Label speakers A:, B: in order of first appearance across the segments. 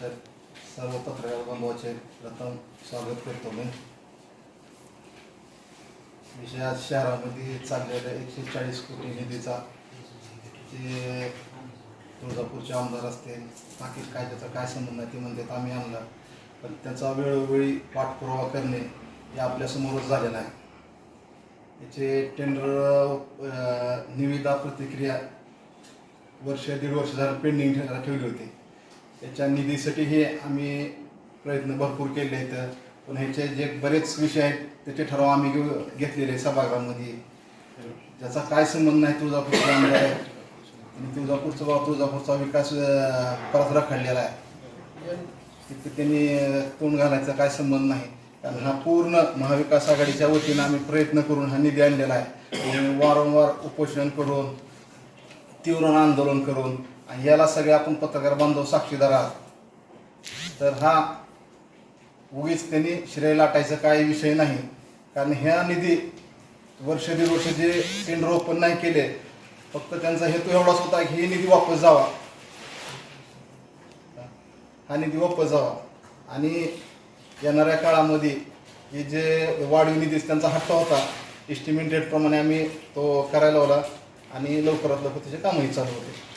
A: तर सर्व पत्रकार बंधूचे प्रथम स्वागत करतो मी. विषय आज शहरामध्ये चाललेल्या एकशे चाळीस कोटी निधीचा जे तुळजापूरचे आमदार असतील बाकी काय त्याचा काय संबंध आहे ते म्हणतात आम्ही आणला पण त्याचा वेळोवेळी पाठपुरावा करणे हे आपल्यासमोरच झालेलं आहे. याचे टेंडर निविदा प्रतिक्रिया वर्ष दीड वर्ष झालं पेंडिंग ठेवली होती. त्याच्या निधीसाठी हे आम्ही प्रयत्न भरपूर केले आहेत. पण ह्याचे जे बरेच विषय आहेत त्याचे ठराव आम्ही घेऊ घेतलेले आहे सभागृहामध्ये. ज्याचा काय संबंध नाही तुळजापूरचा आमदार आहे. आणि तुळजापूरचा तुळजापूरचा विकास परत रखडलेला आहे. तिथे त्यांनी तोंड घालायचा काय संबंध नाही. कारण हा पूर्ण महाविकास आघाडीच्या वतीनं आम्ही प्रयत्न करून हा निधी आणलेला आहे. वारंवार उपोषण करून तीव्र आंदोलन करून आणि याला सगळे आपण पत्रकार बांधव साक्षीदार आहात. तर हा उगीच त्यांनी श्रेय लाटायचा काही विषय नाही. कारण ह्या निधी वर्ष दीड वर्ष जे टेंडर ओपन नाही केले फक्त त्यांचा हेतू एवढाच होता की हे निधी वापस जावा. हा निधी वापस जावा. आणि येणाऱ्या काळामध्ये हे जे वाढीव निधी त्यांचा हट्ट होता. एस्टिमेट डेटप्रमाणे आम्ही तो करायला लावला आणि लवकरात लवकर त्याचे कामही चालू होते.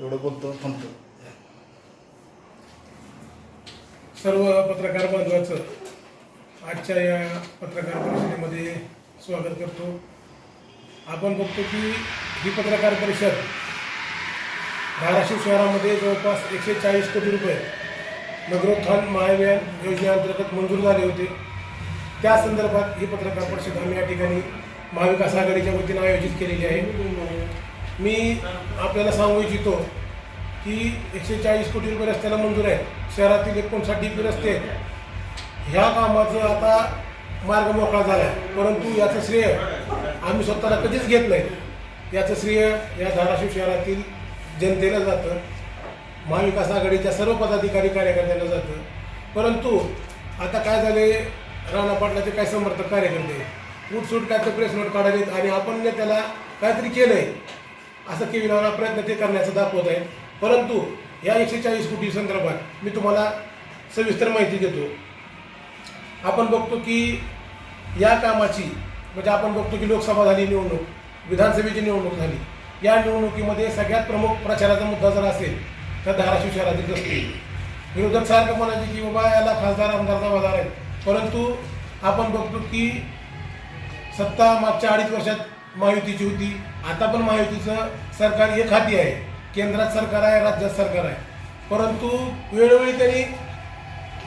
A: एवढं बोलतो थांबतो.
B: सर्व पत्रकार बांधवाचं आजच्या या पत्रकार परिषदेमध्ये स्वागत करतो. आपण बघतो की ही पत्रकार परिषद धाराशिव शहरामध्ये जवळपास एकशे चाळीस कोटी रुपये नगरोत्थान महाअभियान योजनेअंतर्गत मंजूर झाले होते. त्या संदर्भात ही पत्रकार परिषद आम्ही या ठिकाणी महाविकास आघाडीच्या वतीनं आयोजित केलेली आहे. मी आपल्याला सांगू इच्छितो की एकशे चाळीस कोटी रुपये रस्त्याला मंजूर आहे शहरातील एकोणसाठ डी पी रस्ते आहेत. ह्या कामाचं आता मार्ग मोकळा झाला आहे. परंतु याचं श्रेय आम्ही स्वतःला कधीच घेत नाही. याचं श्रेय या धाराशिव शहरातील जनतेला जातं. महाविकास आघाडीच्या सर्व पदाधिकारी कार्यकर्त्यांना जातं. परंतु आता काय झाले राणा पाटलाचे काय समर्थक कार्यकर्ते? उठसूट काय तर प्रेस नोट काढावेत आणि आपण त्याला काहीतरी केलं आहे असं केवी लावला प्रयत्न ते करण्याचं दाखवत आहे. परंतु या एकशे चाळीस कोटी संदर्भात मी तुम्हाला सविस्तर माहिती देतो. आपण बघतो की या कामाची म्हणजे आपण बघतो की लोकसभा झाली निवडणूक विधानसभेची निवडणूक झाली. या निवडणुकीमध्ये सगळ्यात प्रमुख प्रचाराचा मुद्दा जर असेल तर धाराशिव शहरातील रस्ते. विरोधक सारखं म्हणायचे की बाबा याला खासदार आमदारचा जबाबदार आहे परंतु आपण बघतो की सत्ता मागच्या अडीच वर्षात महायुतीची होती. आता पण महायुतीचं सरकार एक हाती आहे. केंद्रात सरकार आहे राज्यात सरकार आहे. परंतु वेळोवेळी त्यांनी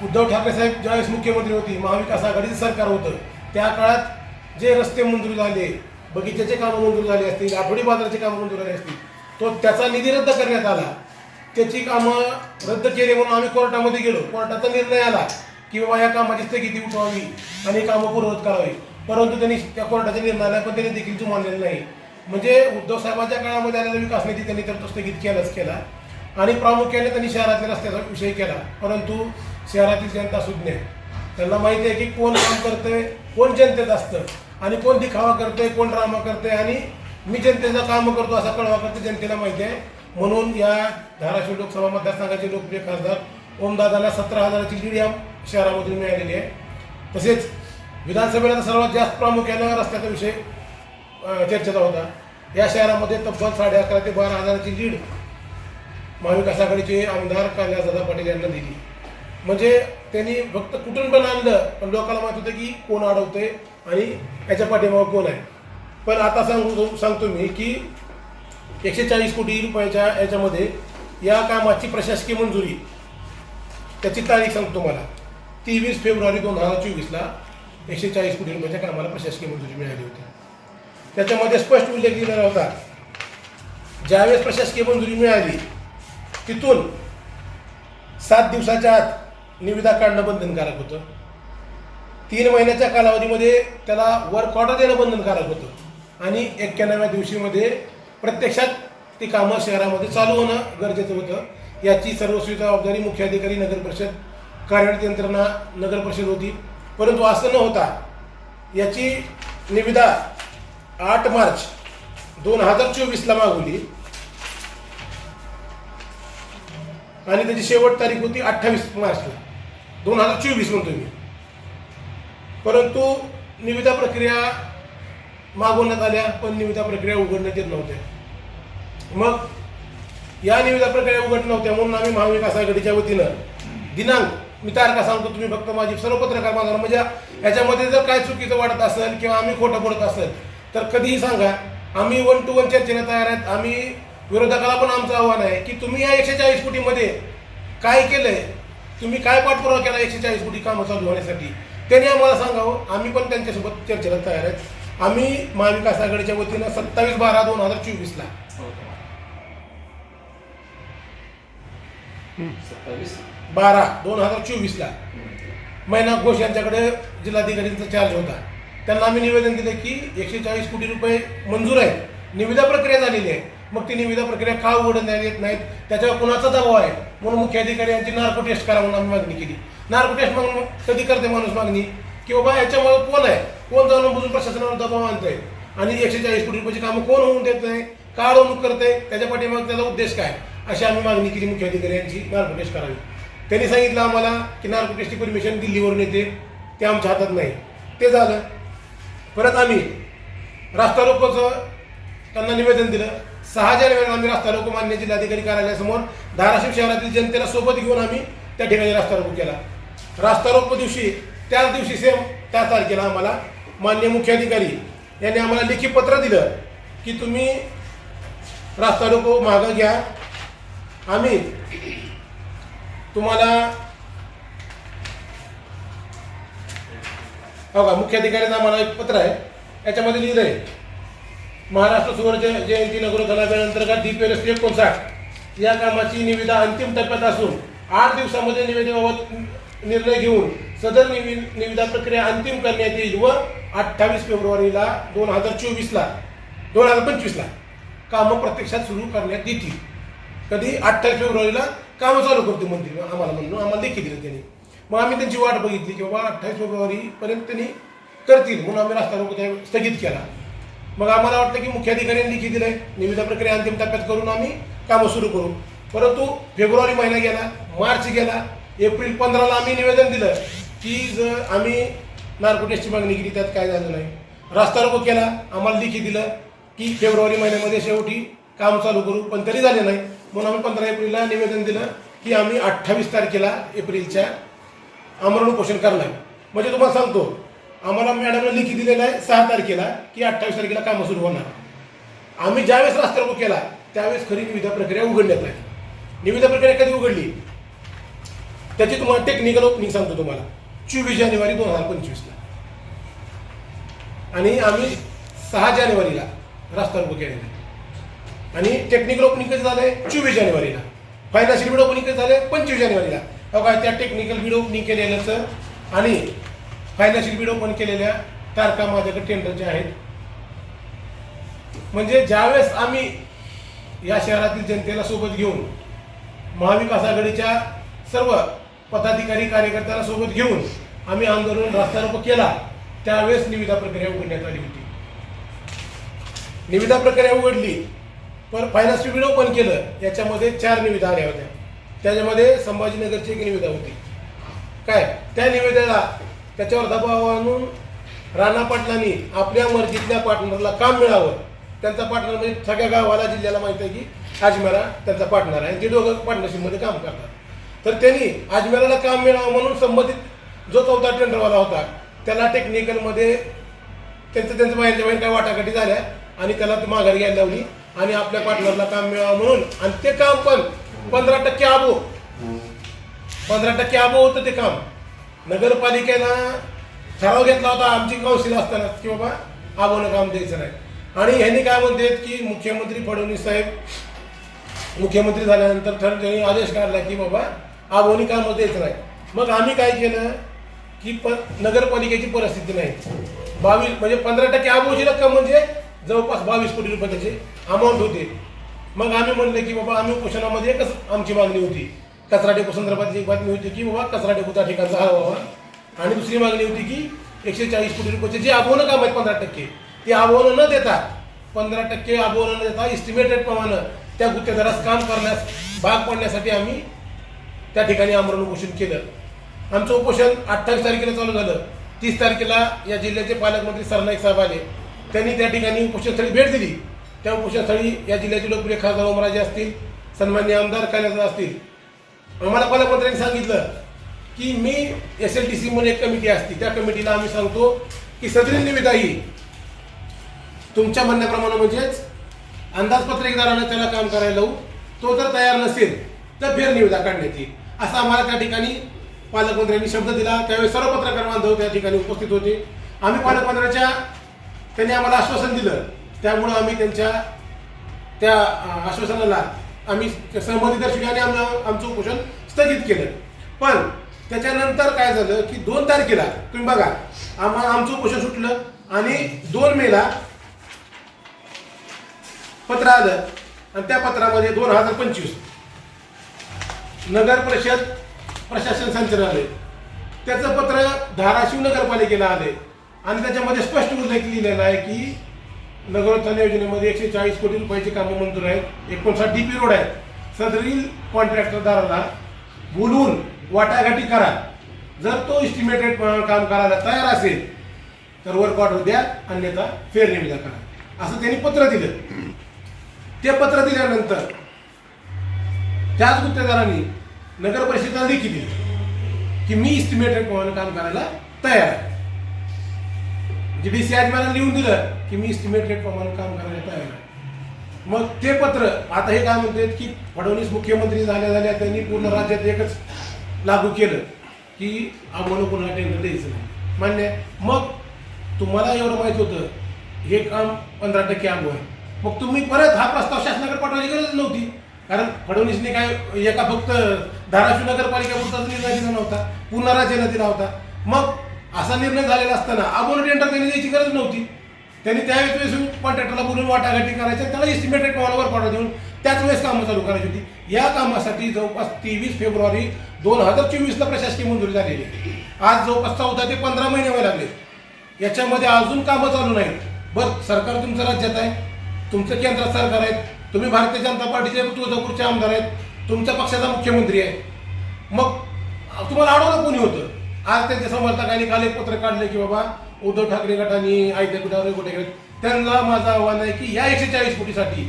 B: उद्धव ठाकरे साहेब ज्यावेळेस मुख्यमंत्री होती महाविकास आघाडीचं सरकार होतं त्या काळात जे रस्ते मंजूर झाले बगीच्याचे कामं मंजूर झाले असतील आठवडी बाजाराचे कामं मंजूर झाले असतील तो त्याचा निधी रद्द करण्यात आला. त्याची कामं रद्द केली म्हणून आम्ही कोर्टामध्ये गेलो. कोर्टाचा निर्णय आला की बाबा या कामाची स्थगिती उठवावी आणि कामं पूर्ववत करावी. परंतु त्यांनी त्या कोर्टाच्या निर्णयाला पण त्यांनी देखील जुमानलेलं नाही. म्हणजे उद्धव साहेबांच्या काळामध्ये आलेला विकास निधी त्यांनी तर तो स्थगित केलाच केला. आणि प्रामुख्याने त्यांनी शहरातल्या रस्त्याचा विषय केला. परंतु शहरातील जनता सुज्ञ त्यांना माहिती आहे की कोण काम करतंय कोण जनतेत असतं आणि कोण दिखावा करतंय कोण ड्रामा करतंय आणि मी जनतेचं काम करतो असा कळवा करते जनतेला माहिती आहे. म्हणून या धाराशिव लोकसभा मतदारसंघाचे लोकप्रिय खासदार ओमदादाला सतरा हजाराची डी शहरामधून मिळालेली आहे. तसेच विधानसभेला सर्वात जास्त प्रामुख्यानं रस्त्याचा विषय चर्चेचा होता. या शहरामध्ये तब्बल साडे अकरा ते बारा हजाराची लीड महाविकास आघाडीचे आमदार कैलासदादा पाटील यांना दिली. म्हणजे त्यांनी फक्त कुठून पण आणलं पण लोकांना माहीत होतं की कोण अडवतंय आणि याच्या पाठीमागं कोण आहे. पण आता सांगू सांगतो मी की एकशे चाळीस कोटी रुपयाच्या याच्यामध्ये या कामाची प्रशासकीय मंजुरी त्याची तारीख सांगतो मला तेवीस फेब्रुवारी दोन हजार चोवीसला एकशे चाळीस कोटी रुपयाच्या कामाला प्रशासकीय मंजुरी मिळाली होती. त्याच्यामध्ये स्पष्ट उल्लेख दिलेला होता ज्यावेळेस प्रशासकीय मंजुरी मिळाली तिथून सात दिवसाच्या आत निविदा काढणं बंधनकारक होतं. तीन महिन्याच्या कालावधीमध्ये त्याला वर्क ऑर्डर देणं बंधनकारक होतं. आणि एक्क्याण्णव्या दिवशीमध्ये प्रत्यक्षात ती कामं शहरामध्ये चालू होणं गरजेचं होतं. याची सर्वस्वी जबाबदारी मुख्याधिकारी नगर परिषद कार्यरत यंत्रणा नगर परिषद होती. परंतु असं न होता याची निविदा आठ मार्च दोन हजार चोवीसला मागवली. आणि त्याची शेवट तारीख होती अठ्ठावीस मार्चला. दोन हजार चोवीस म्हणतो मी. परंतु निविदा प्रक्रिया मागवण्यात आल्या पण निविदा प्रक्रिया उघडण्यात येत नव्हत्या. मग या निविदा प्रक्रिया उघड नव्हत्या म्हणून आम्ही महाविकास आघाडीच्या वतीनं दिनांक मी तारखा सांगतो तुम्ही फक्त माझी सर्व पत्रकार बांधवा म्हणजे याच्यामध्ये जर काय चुकीचं वाटत असेल किंवा आम्ही खोटं बोलत असेल तर कधीही सांगा. आम्ही वन टू वन चर्चेला तयार आहेत. आम्ही विरोधकाला पण आमचं आव्हान आहे की तुम्ही या एकशे चाळीस कोटीमध्ये काय केलंय? तुम्ही काय पाठपुरावा केला एकशे चाळीस कोटी कामं चालू होण्यासाठी? त्यांनी आम्हाला सांगावं. आम्ही पण त्यांच्यासोबत चर्चेला तयार आहेत. आम्ही महाविकास आघाडीच्या वतीनं सत्तावीस बारा दोन हजार चोवीसला हो, हो.
C: सत्तावीस
B: बारा दोन हजार चोवीसला. मैना घोष यांच्याकडे जिल्हाधिकाऱ्यांचा चार्ज होता. त्यांना आम्ही निवेदन दिलं की एकशे चाळीस कोटी रुपये मंजूर आहेत. निविदा प्रक्रिया झालेली आहे. मग ती निविदा प्रक्रिया का उघडण्यात येत नाहीत? त्याच्यावर कुणाचा दबाव आहे? म्हणून मुख्य अधिकारी यांची नार्को टेस्ट करा म्हणून आम्ही मागणी केली. नार्को टेस्ट मग कधी करते माणूस मागणी? की बाबा याच्यामुळे कोण आहे? कोण जाऊन बुजून प्रशासनावर दबाव आणतंय? आणि एकशे चाळीस कोटी रुपयाची कामं कोण होऊन देत नाही? का अडवणूक करते त्याच्या पाठीमाग त्याचा उद्देश काय? अशी आम्ही मागणी केली मुख्य अधिकारी यांची करावी. त्यांनी सांगितलं आम्हाला की नार्को परमिशन दिल्लीवरून येते ते आमच्या हातात नाही. ते झालं. परत आम्ही रास्ता रोकोचं त्यांना निवेदन दिलं. सहा जानेवारीला आम्ही रास्ता रोको मान्य जिल्हाधिकारी कार्यालयासमोर धाराशिव शहरातील जनतेला सोबत घेऊन आम्ही त्या ठिकाणी रास्ता रोको केला. रास्ता रोको दिवशी त्याच दिवशी सेम त्या तारखेला आम्हाला मान्य मुख्याधिकारी यांनी आम्हाला लेखी पत्र दिलं की तुम्ही रास्ता रोको मागं घ्या. आम्ही तुम्हाला हो का मुख्याधिकाऱ्यांना आम्हाला एक पत्र आहे. याच्यामध्ये लिहिलं आहे महाराष्ट्र सुवर्ण जयंती नगर नगरोत्थानाअंतर्गत एल एस एकोणसाठ या कामाची निविदा अंतिम टप्प्यात असून आठ दिवसामध्ये निविदेबाबत निर्णय घेऊन सदर निवि निविदा प्रक्रिया अंतिम करण्यात येईल व अठ्ठावीस फेब्रुवारीला दोन हजार चोवीसला दोन हजार पंचवीसला कामं प्रत्यक्षात सुरू करण्यात येतील. कधी अठ्ठावीस फेब्रुवारीला कामं चालू करतो मंदिर आम्हाला म्हणून आम्हाला लेखी दिलं त्यांनी. मग आम्ही त्यांची वाट बघितली की बाबा अठ्ठावीस फेब्रुवारीपर्यंत त्यांनी करतील म्हणून आम्ही रस्ता रोको त्या स्थगित केला. मग आम्हाला वाटलं की मुख्याधिकाऱ्यांनी लिखी दिलंय. निविदा प्रक्रिया अंतिम टप्प्यात करून आम्ही कामं सुरू करू. परंतु फेब्रुवारी महिना गेला मार्च गेला एप्रिल पंधराला आम्ही निवेदन दिलं की जर आम्ही नार्को मागणी केली त्यात काय झालं नाही. रास्ता रोको केला आम्हाला लिखी दिलं की फेब्रुवारी महिन्यामध्ये शेवटी काम चालू करू पण तरी झाले नाही. म्हणून आम्ही पंधरा एप्रिलला निवेदन दिलं की आम्ही अठ्ठावीस तारखेला एप्रिलच्या आमरण उपोषण करणार. म्हणजे तुम्हाला सांगतो आम्हाला मॅडमने लिखी दिलेलं आहे सहा तारखेला की अठ्ठावीस तारखेला कामं सुरू होणार. आम्ही ज्यावेळेस रास्ता केला त्यावेळेस खरी निविदा प्रक्रिया उघडण्यात आली. निविदा प्रक्रिया कधी उघडली? त्याची तुम्हाला टेक्निकल ओपनिंग सांगतो तुम्हाला. चोवीस जानेवारी दोन हजार पंचवीसला. आणि आम्ही सहा जानेवारीला रास्ता रोको केलेला आहे. आणि टेक्निकल ओपनिंग कधी झालंय? चोवीस जानेवारीला. फायनान्शियल बीड ओपनिंग कधी झालंय? पंचवीस जानेवारीला. हो काय त्या टेक्निकल बीड ओपनिंग केलेल्याचं आणि फायनान्शियल बीड ओपन केलेल्या तारखा माझ्याकडे टेंडरच्या आहेत. म्हणजे ज्यावेळेस आम्ही या शहरातील जनतेला सोबत घेऊन महाविकास आघाडीच्या सर्व पदाधिकारी कार्यकर्त्यांना सोबत घेऊन आम्ही आंदोलन रस्ता केला त्यावेळेस निविदा प्रक्रिया उघडण्यात आली होती. निविदा प्रक्रिया उघडली. पण फायनान्स बिल ओपन केलं. याच्यामध्ये चार निविदा आल्या होत्या. त्याच्यामध्ये संभाजीनगरची एक निविदा होती. काय? त्या निविदेला त्याच्यावर दबाव आणून राणा पाटलांनी आपल्या मर्जीतल्या पार्टनरला काम मिळावं. त्यांचा पार्टनर म्हणजे सगळ्या गावाला जिल्ह्याला माहीत आहे की अजमेरा त्यांचा पार्टनर आहे. ते दोघं पार्टनरशिपमध्ये काम करतात. तर त्यांनी अजमेराला काम मिळावं म्हणून संबंधित जो चौथा टेंडरवाला होता त्याला टेक्निकलमध्ये त्यांचं त्यांचं बाहेरच्या बाहेर काय वाटाघाटी झाल्या आणि त्याला ती माघारी घ्यायला लावली. आणि आपल्या पार्टनरला काम मिळावं म्हणून. आणि ते काम पण पंधरा टक्के आबो. पंधरा टक्के आबो होतं ते काम. नगरपालिकेनं ठराव घेतला होता आमची कौन्सिल असताना की बाबा आबोनं काम द्यायचं नाही. आणि ह्यांनी काय म्हणतात की मुख्यमंत्री फडणवीस साहेब मुख्यमंत्री झाल्यानंतर ठर त्यांनी आदेश काढला की बाबा आबोनी काम द्यायचं नाही. मग आम्ही काय केलं की प नगरपालिकेची परिस्थिती नाही. बावीस म्हणजे पंधरा टक्के आबोची रक्कम म्हणजे जवळपास बावीस कोटी रुपये त्याचे अमाऊंट होते. मग आम्ही म्हणलं की बाबा आम्ही उपोषणामध्ये एकच आमची मागणी होती. कचरा डेपो संदर्भात एक बातमी होती की बाबा कचरा डेपो त्या ठिकाणचा हवा आणि दुसरी मागणी होती की एकशे चाळीस कोटी रुपयाचे जे आबोनं काम आहेत पंधरा टक्के ते आबोनं न देता पंधरा टक्के आबोनं न देता इस्टिमेटेड प्रमाणे त्या गुत्तेदारास काम करण्यास भाग पडण्यासाठी आम्ही त्या ठिकाणी आमरण उपोषण केलं. आमचं उपोषण अठ्ठावीस तारखेला चालू झालं. तीस तारखेला या जिल्ह्याचे पालकमंत्री सरनाईक साहेब आले. त्यांनी त्या ठिकाणी उपोषणस्थळी भेट दिली. त्या उपोषणस्थळी या जिल्ह्याचे लोकप्रिय खासदार ओमराजे असतील सन्मान्य आमदार कैलास असतील. आम्हाला पालकमंत्र्यांनी सांगितलं की मी एस एल टी सी म्हणून एक कमिटी असते. त्या कमिटीला आम्ही सांगतो की सदरी निविदा ही तुमच्या म्हणण्याप्रमाणे म्हणजेच अंदाजपत्रकदारानं त्याला काम करायला लावू. तो जर तयार नसेल तर फेर निविदा काढण्यात येईल. असा आम्हाला त्या ठिकाणी पालकमंत्र्यांनी शब्द दिला. त्यावेळी सर्व पत्रकार बांधव त्या ठिकाणी उपस्थित होते. आम्ही पालकमंत्र्याच्या त्यांनी आम्हाला आश्वासन दिलं. त्यामुळं आम्ही त्यांच्या त्या आश्वासनाला आम्ही सहमती दर्शवली आणि आम्ही आमचं उपोषण स्थगित केलं. पण त्याच्यानंतर काय झालं की दोन तारखेला तुम्ही बघा आम्हा आमचं उपोषण सुटलं आणि दोन मेला पत्र आलं आणि त्या पत्रामध्ये दोन हजार पंचवीस नगर परिषद प्रशासन संचालनालय. त्याचं पत्र धाराशिव नगरपालिकेला आले आणि त्याच्यामध्ये स्पष्ट उल्लेख लिहिलेला आहे की नगरोत्थान योजनेमध्ये एकशे चाळीस कोटी रुपयाची कामं मंजूर आहेत एकोणसाठ डी पी रोड आहेत. सदरील कॉन्ट्रॅक्टरदाराला बोलवून वाटाघाटी करा. जर तो इस्टिमेटेड काम करायला तयार असेल तर वर्क ऑर्डर द्या अन्यथा फेर निविदा करा. असं त्यांनी पत्र दिलं. ते पत्र दिल्यानंतर त्याच गुत्तेदारांनी नगर परिषदेला लेखी दिली की मी इस्टिमेटेड प्रमाणे काम करायला तयार आहे. जी डी सी मला लिहून दिलं की मी इस्टिमेटेड प्रमाणे काम करायला तयार आहे. मग ते पत्र आता हे काय म्हणतात की फडणवीस मुख्यमंत्री झाल्या झाल्या त्यांनी पूर्ण राज्यात एकच लागू केलं की आम्हाला पुन्हा टेंडर द्यायचं नाही. मान्य आहे. मग तुम्हाला एवढं माहीत होतं हे काम पंधरा टक्के आंबो आहे. मग तुम्ही परत हा प्रस्ताव शासनाकडे पाठवायची गरज नव्हती. कारण फडणवीसने काय एका फक्त धाराशिव नगरपालिकेपुरताच निर्णय दिला नव्हता पूर्ण राज्याला दिला होता. मग असा निर्णय झालेला असताना आबोन टेंडर त्यांनी द्यायची गरज नव्हती. त्यांनी त्यावेळेस कॉन्ट्रॅक्टरला बोलून वाटाघाटी करायच्या त्याला इस्टिमेटेड मॉलवर पाठवा देऊन त्याच वेळेस कामं चालू करायची होती. या कामासाठी जवळपास तेवीस फेब्रुवारी दोन हजार चोवीसला प्रशासकीय मंजुरी झालेली. आहे. आज जवळपास चौदा ते पंधरा महिने व्हायला लागले. याच्यामध्ये अजून कामं चालू नाहीत. बरं सरकार तुमचं राज्यात आहे. तुमचं केंद्रात सरकार आहे. तुम्ही भारतीय जनता पार्टीचे तुळजापूरचे आमदार आहेत. तुमच्या पक्षाचा मुख्यमंत्री आहे. मग तुम्हाला अडवलं कोणी होतं? आज त्यांच्या समर्थकांनी काल एक पत्र काढलं की बाबा उद्धव ठाकरे गटाने आयत्या कुठावर कुठे गेले त्यांना माझं आव्हान आहे की या एकशे चाळीस कोटीसाठी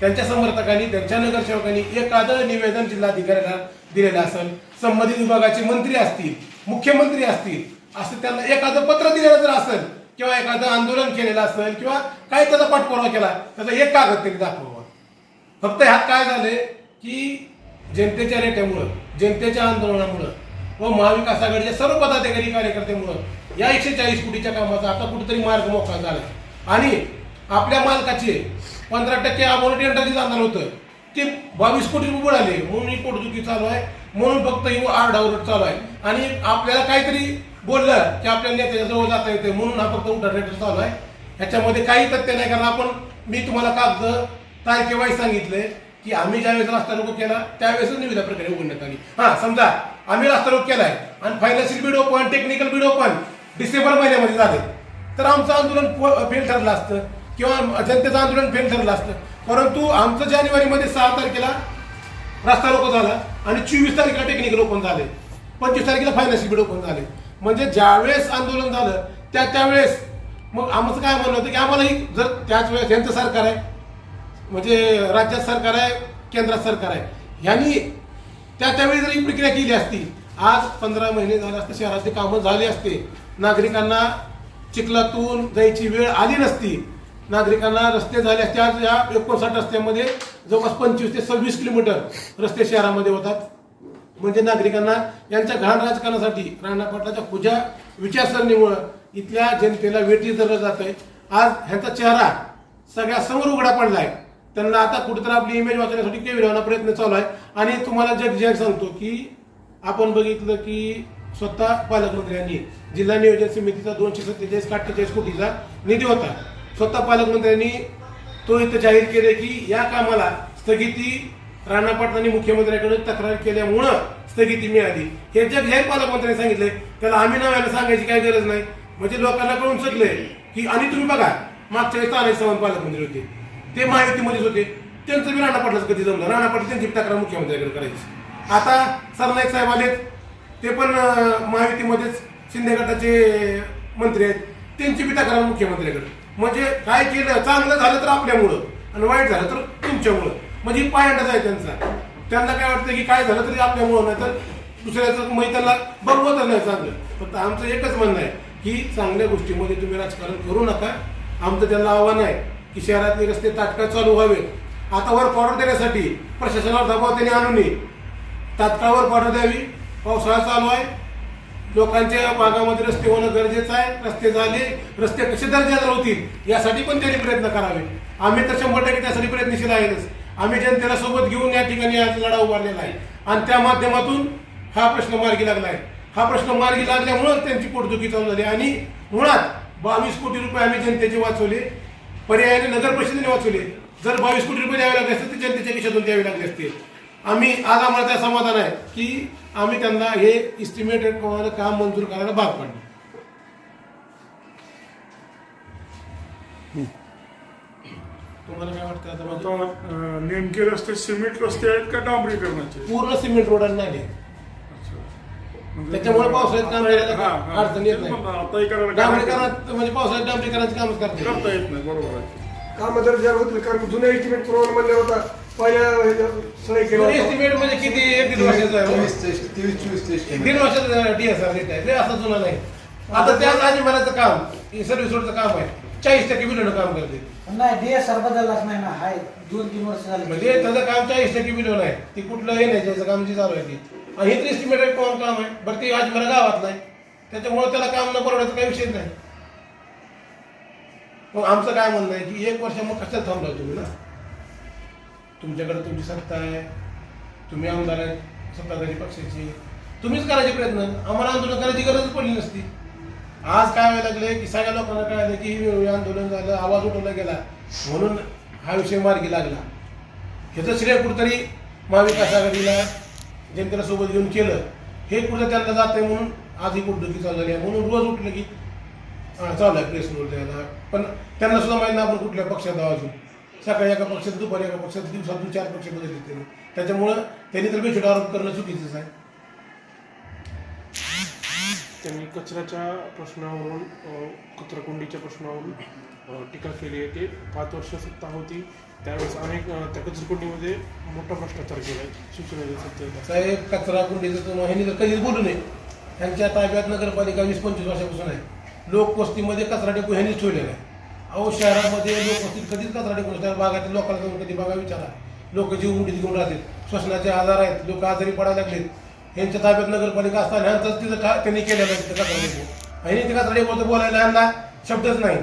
B: त्यांच्या समर्थकांनी त्यांच्या नगरसेवकांनी एखादं निवेदन जिल्हाधिकाऱ्याला दिलेलं असेल. संबंधित विभागाचे मंत्री असतील मुख्यमंत्री असतील असं त्यांना एखादं पत्र दिलेलं जर असेल किंवा एखादं आंदोलन केलेलं असेल किंवा काय त्याचा पाठपुरावा केला त्याचा एक कागद त्यांनी दाखवावा फक्त ह्यात काय झाले की जनतेच्या रेट्यामुळं जनतेच्या आंदोलनामुळं व महाविकास आघाडीच्या सर्व पदाधिकारी कार्यकर्त्यामुळं या एकशे चाळीस कोटीच्या कामाचा आता कुठेतरी मार्ग मोकळा झाला आणि आपल्या मालकाचे पंधरा टक्के अमाऊंट टेंडर जाणार होतं. ते बावीस कोटी रुपये बुडाले म्हणून ही पोटचुकी चालू आहे. म्हणून फक्त ही आरडाओरड चालू आहे. आणि आपल्याला काहीतरी बोललं की आपल्या नेत्याच्या जवळ जाता येते म्हणून हा फक्त उठा चालू आहे. ह्याच्यामध्ये काही तथ्य नाही कारण आपण मी तुम्हाला कागद तारखेवाईज सांगितले की आम्ही ज्यावेळेस रस्ता रोको केला त्यावेळेस निविदा प्रक्रिया उघडण्यात आली. हा समजा आम्ही रस्ता केला केलाय. आणि financial bid open technical bid open December महिन्यामध्ये झाले. तर आमचं आंदोलन फेल ठरलं असतं. किंवा जनतेचं आंदोलन फेल ठरलं असतं. परंतु आमचं जानेवारीमध्ये सहा तारखेला रस्ता रोको झाला आणि चोवीस तारखेला टेक्निकल ओपन झाले. पंचवीस तारखेला फायनान्शियल बीड ओपन झाले. म्हणजे ज्यावेळेस आंदोलन झालं त्या त्यावेळेस मग आमचं काय म्हणणं होतं की आम्हालाही जर त्याच वेळेस यांचं सरकार आहे म्हणजे राज्यात सरकार आहे केंद्रात सरकार आहे ह्यांनी त्या त्यावेळी जर ही प्रक्रिया केली असती आज पंधरा महिने झाले असते शहरातली कामं झाली असते नागरिकांना चिखलातून जायची वेळ आली नसती नागरिकांना रस्ते झाले असते आज या एकोणसाठ रस्त्यामध्ये जवळपास पंचवीस ते सव्वीस किलोमीटर रस्ते शहरामध्ये होतात. म्हणजे नागरिकांना यांच्या घाण राजकारणासाठी राणा पाटलाच्या पूजा विचारसरणीमुळं इथल्या जनतेला वेटी धरलं जात आहे आज ह्यांचा चेहरा सगळ्या समोर उघडा पडला आहे त्यांना आता कुठेतरी आपली इमेज वाचवण्यासाठी केवी लावण्याचा प्रयत्न चालू आहे. आणि तुम्हाला जग जग सांगतो की आपण बघितलं की स्वतः पालकमंत्र्यांनी जिल्हा नियोजन समितीचा दोनशे सत्तेचाळीस अठ्ठेचाळीस कोटीचा निधी होता. स्वतः पालकमंत्र्यांनी तो इथं जाहीर केले की या कामाला स्थगिती राणा पाटलांनी मुख्यमंत्र्यांकडे तक्रार केल्यामुळं स्थगिती मिळाली. हे जग जाहीर पालकमंत्र्यांनी सांगितलंय. त्याला आम्ही नव्याला सांगायची काय गरज नाही. म्हणजे लोकांना कळून चुकले की आणि तुम्ही बघा मागच्या वेळेस तानाजी सावंत पालकमंत्री होते. ते महायुतीमध्येच होते. त्यांचं बी राणा पाटलाच कधी जमलं? राणा पाटील त्यांची तक्रार मुख्यमंत्र्याकडे करायची. आता सरनाईक साहेब आलेत. ते पण महायुतीमध्येच शिंदे गटाचे मंत्री आहेत. त्यांची बी तक्रार मुख्यमंत्र्याकडे. म्हणजे काय केलं? चांगलं झालं तर आपल्यामुळं. आणि वाईट झालं तर तुमच्यामुळं. म्हणजे पायंडाच आहे त्यांचा. त्यांना काय वाटतं की काय झालं तरी आपल्यामुळं नाही तर दुसऱ्याचं मग त्यांना बघवतच नाही चांगलं फक्त आमचं एकच म्हणणं आहे की चांगल्या गोष्टीमध्ये तुम्ही राजकारण करू नका. आमचं त्यांना आव्हान आहे. की शहरातले रस्ते तात्काळ चालू व्हावेत. आता वर ऑर्डर देण्यासाठी प्रशासनावर दबाव त्यांनी आणू नये. तात्काळ वर ऑर्डर द्यावी. पावसाळा चालू आहे. लोकांच्या भागामध्ये रस्ते होणं गरजेचं आहे. रस्ते झाले रस्ते कसे दर्जेदार होतील यासाठी पण त्यांनी प्रयत्न करावे. आम्ही तर शंभर टक्के त्यासाठी प्रयत्नशील आहेतच. आम्ही जनतेला सोबत घेऊन या ठिकाणी आज लढा उभारलेला आहे. आणि त्या माध्यमातून हा प्रश्न मार्गी लागला आहे. हा प्रश्न मार्गी लागल्यामुळं त्यांची पोटदुखी चालू झाली. आणि मुळात बावीस कोटी रुपये आम्ही जनतेचे वाचवले. पर्यायाने नगर परिषदेने वाचवले. जर बावीस कोटी रुपये द्यावे लागले असते तर जनतेच्या खिशातून द्यावे लागले असते. आम्ही आज आम्हाला त्या समाधान आहे की आम्ही त्यांना हे इस्टिमेटेड काम मंजूर करायला भाग पाडले. तुम्हाला काय वाटतं आता?
C: नेमके रस्ते सिमेंट रस्ते आहेत का डांबरीकरणाचे?
B: पूर्ण सिमेंट रोड नाही
C: म्हणजे-
B: त्याच्यामुळे पावसाळ्यात काम करायला
C: हा, हा.
B: अडचण येत नाही.
C: तेच म्हणलं, आता करायला काय हरकत
B: डांबरीकरणात म्हणजे पावसाळ्यात डांबरीकरणाचं कामच करते
C: करता येत नाही बरोबर आहे.
D: काम जर जर होतील कारण जुन्या एस्टिमेट प्रमाणे म्हणलं होता पहिल्या सही केलं होतं.
B: एस्टिमेट म्हणजे किती? एक दीड वर्षाचा आहे.
A: तेवीस ते- तेवीस चोवीस ते
B: एक. दीड वर्षाचा डीएसआर रेट आहे. लय असा जुना नाही. आता त्याच आजीमानाचं काम सर्व्हिस रोडचं काम आहे. चाळीस टक्के बिलोनं काम करते.
E: नाही डीएसआर बदललाच नाही ना. हाय दोन तीन वर्ष झाली.
B: म्हणजे त्याचं काम चाळीस टक्के बिलोन आहे. ती कुठलं हे नाही त्याचं काम जे चालू आहे ती. आणि हे एस्टिमेटेड कोण काम आहे. बरं ते आजमाला गावात नाही. त्याच्यामुळे त्याला काम न परवडायचं काही विषय नाही. मग आमचं काय म्हणणं आहे की एक वर्ष मग कशात थांबला तुम्ही ना? तुमच्याकडे तुमची सत्ता आहे. तुम्ही आमदार आहेत सत्ताधारी पक्षाची. तुम्हीच करायचे प्रयत्न. आम्हाला आंदोलन करायची गरज पडली नसती. आज काय व्हायला लागले की सगळ्या लोकांना कळलं की हे आंदोलन झालं आवाज उठवला गेला. म्हणून हा विषय मार्गी लागला. ह्याचं श्रेय कुठतरी महाविकास आघाडीला जनतेला सोबत घेऊन केलं हे कुठं त्यांना जात आहे म्हणून आज ही पोटदुखी चालू झाली आहे. म्हणून रोज उठलं की चालू आहे प्रेस रोड द्यायला. पण त्यांना सुद्धा माहिती नाही आपण कुठल्या पक्षात आहोत अजून. सकाळी एका पक्षात दुपारी एका पक्षात दिवसातून चार पक्ष बदलले त्यांनी. त्याच्यामुळं त्यांनी तर बेछूट आरोप करणं चुकीचंच आहे.
F: त्यांनी कचऱ्याच्या प्रश्नावरून कचराकुंडीच्या प्रश्नावरून टीका केली आहे. की पाच वर्ष सत्ता होती. त्यावेळेस अनेक त्या कचराकुंडीमध्ये मोठा भ्रष्टाचार केला आहे शिक्षणाच्या सत्तेत
B: साहेब कचराकुंडीचं ह्यांनी जर कधीच बोलू नये. त्यांच्या ताब्यात नगरपालिका वीस पंचवीस वर्षापासून आहे. लोकवस्तीमध्ये कचरा डेपो ह्यांनीच ठेवलेला आहे. अहो शहरामध्ये लोकवस्तीत कधीच कचरा डेपो नसतात. भागातील लोकांना जाऊन कधी बघा विचारा. लोक जीव मुठीत घेऊन राहतील. श्वसनाचे आजार आहेत. लोक आजारी पडायला लागलेत. यांच्या ताब्यात नगरपालिका असताना ह्यांचाच तिथं त्यांनी केलेलं आहे तिथं कचरा आणि ते कचरा बोलायला यांना शब्दच नाही.